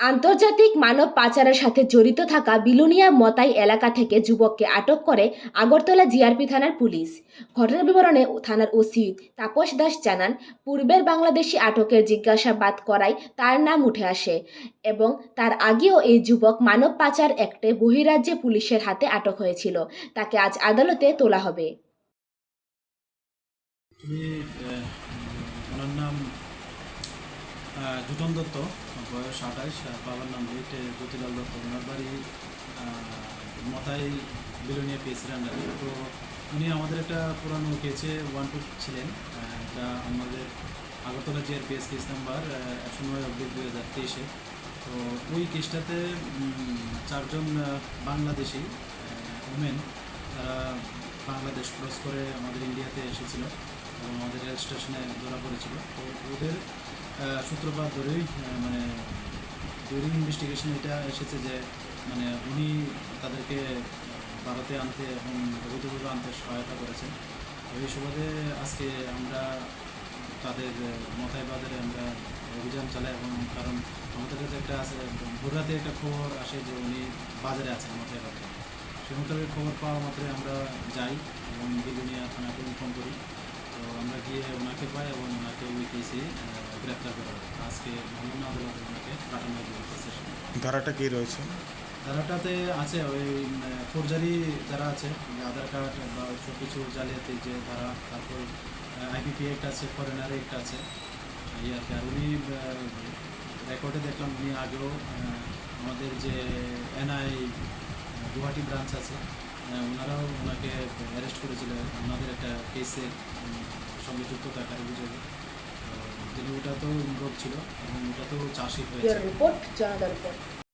আন্তর্জাতিক মানব পাচারের সাথে জড়িত থাকা বিলুনিয়া মতাই এলাকা থেকে যুবককে আটক করে আগরতলা জিআরপি থানার পুলিশ। ঘটনার বিবরণে থানার ওসি তাপস দাস জানান, পূর্বের বাংলাদেশি আটকের জিজ্ঞাসাবাদ করায় তার নাম উঠে আসে এবং তার আগেও এই যুবক মানব পাচার অ্যাক্টে বহিরাজ্যে পুলিশের হাতে আটক হয়েছিল। তাকে আজ আদালতে তোলা হবে। জুটন দত্ত, বয়স আঠাইশ বাবার নাম লিট জ্যোতিলাল দত্ত। ওনার বাড়ি মতাই বিলোনিয়া আন্ডারে তো উনি আমাদের একটা পুরানো কেসে ওয়ান টু ছিলেন। এটা আমাদের Agartala GR PS case number একশো নয় অব্দি দু হাজার তেইশে। তো ওই কেসটাতে চারজন বাংলাদেশি উমেন তারা বাংলাদেশ ক্রস করে আমাদের ইন্ডিয়াতে এসেছিল এবং আমাদের রেল স্টেশনে ধরা পড়েছিল। তো ওদের সূত্রপাত ধরেই মানে ডিউরিং ইনভেস্টিগেশন এটা এসেছে যে মানে উনি তাদেরকে ভারতে আনতে এবং অবৈধভাবে আনতে সহায়তা করেছেন। এই সুবাদে আজকে আমরা তাদের মাথায় বাজারে আমরা অভিযান চালাই এবং কারণ আমাদের কাছে একটা আছে, ভোররাতে একটা খবর আসে যে উনি বাজারে আছেন মাথায় বাজারে সে মোতাবেক খবর পাওয়া মাত্রই আমরা যাই এবং বিলুনিয়া থানাকে ইনফর্ম করি। তো আমরা গিয়ে ওনাকে পাই এবং ওনাকে ওই কেসে গ্রেপ্তার করা হয় আজকে ওনাকে পাঠানো হয়েছে ধারাটা কি রয়েছে? ধারাটাতে আছে ওই ফৌরজারি যারা আছে আধার কার্ড বা সব কিছু জালিয়াতি যে ধারা, তারপর আইপিপি একটা আছে ফরেনার একটা আছে। এই আর উনি রেকর্ডে দেখলাম উনি আগেও আমাদের যে এনআই গুয়াহাটি ব্রাঞ্চ আছে ওনারাও ওনাকে অ্যারেস্ট করেছিল। ওনাদের একটা কেসে সঙ্গে যুক্ত থাকার অভিযোগে। ওটা তো ইনভলভ ছিল এবং ওটা তো চাষি হয়েছে রিপোর্ট জনতা রিপোর্ট